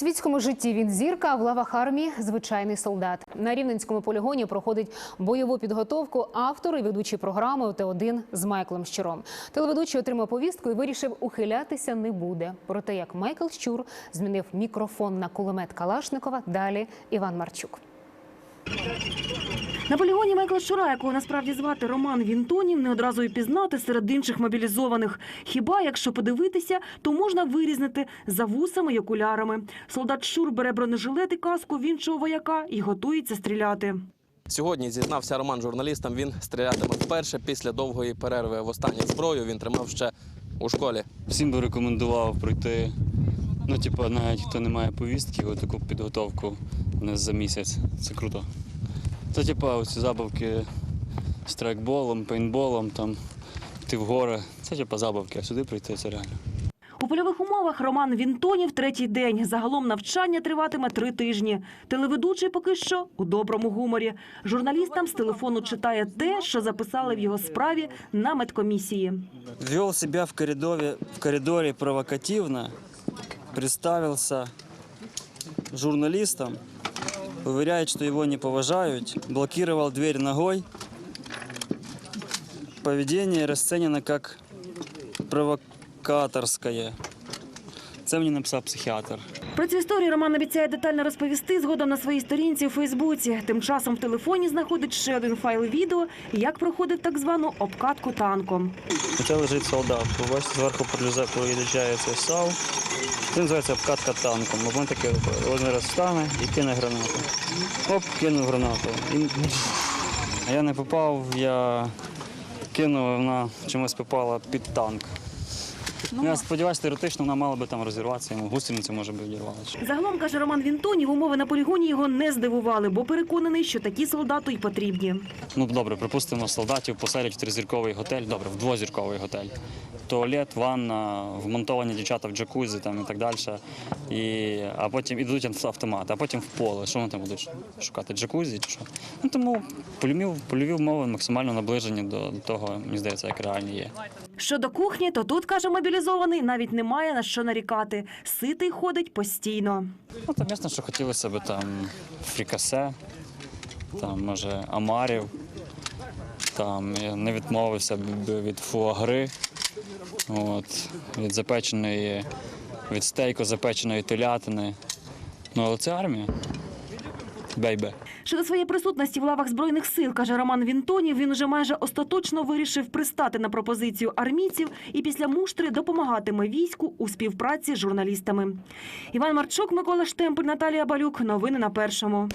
світському житті він зірка, а в лавах армії звичайний солдат. На рівненському полігоні проходить бойову підготовку автор і ведучий програми ОТ-1 з Майклом Щуром. Телеведучий отримав повістку і вирішив ухилятися не буде. Про те, як Майкл Щур змінив мікрофон на кулемет Калашникова. Далі Іван Марчук. На полігоні Майкла Щура, якого насправді звати Роман Вінтонів, не одразу і пізнати серед інших мобілізованих. Хіба якщо подивитися, то можна вирізнити за вусами й окулярами. Солдат Щур бере бронежилет і каску в іншого вояка і готується стріляти. Сьогодні зізнався Роман журналістам. Він стрілятиме вперше після довгої перерви. Востаннє зброю він тримав ще у школі. Всім би рекомендував пройти. Ну, типу, навіть хто не має повістки, от таку підготовку не за місяць. Це круто. Це, типу, оці забавки з трекболом, пейнтболом, там, ти в гори. Це типу забавки, а сюди прийти це реально. У польових умовах Роман Вінтонів третій день. Загалом навчання триватиме три тижні. Телеведучий поки що у доброму гуморі. Журналістам з телефону читає те, що записали в його справі на медкомісії. вел себя в коридоре, в коридоре провокативно, представился журналистам, уверяет, что его не поважают, блокировал дверь ногой. Поведение расценено как провокаторское. Це мені написав психіатр. Про цю історію Роман обіцяє детально розповісти згодом на своїй сторінці у Фейсбуці. Тим часом в телефоні знаходить ще один файл відео, як проходив так звану обкатку танком. Хоча лежить солдат. Ви бачите, зверху проїжджає цей САУ. Це називається обкатка танком. Він таке один раз встане і кине гранату. Оп, кинув гранату. І... Я не попав, я кинув, вона чомусь попала під танк. Ну, я сподіваюся, теоретично вона мала би там розірватися, йому гусениця може би відірвалася. Загалом, каже Роман Вінтонів, умови на полігоні його не здивували, бо переконаний, що такі солдату й потрібні. Ну добре, припустимо, солдатів поселять в тризірковий готель, добре, в двозірковий готель. Туалет, ванна, вмонтовані дівчата в джакузі там і так далі. І, а потім ідуть автомати, а потім в поле. Що вони там будуть шукати? Джакузі чи що? Ну тому польові, польові умови максимально наближені до, до того, мені здається, як реальні є. Щодо кухні, то тут, каже мобілізований, навіть немає на що нарікати. Ситий ходить постійно. Ну там ясно, що хотілося б там фрікасе, там може амарів. Там я не відмовився б від фуагри, от, від запеченої, від стейку запеченої телятини. Ну, але це армія. Бейбе. Щодо своєї присутності в лавах збройних сил, каже Роман Вінтонів, він уже майже остаточно вирішив пристати на пропозицію армійців і після муштри допомагатиме війську у співпраці з журналістами. Іван Марчук, Микола Штемпель, Наталія Балюк. Новини на першому.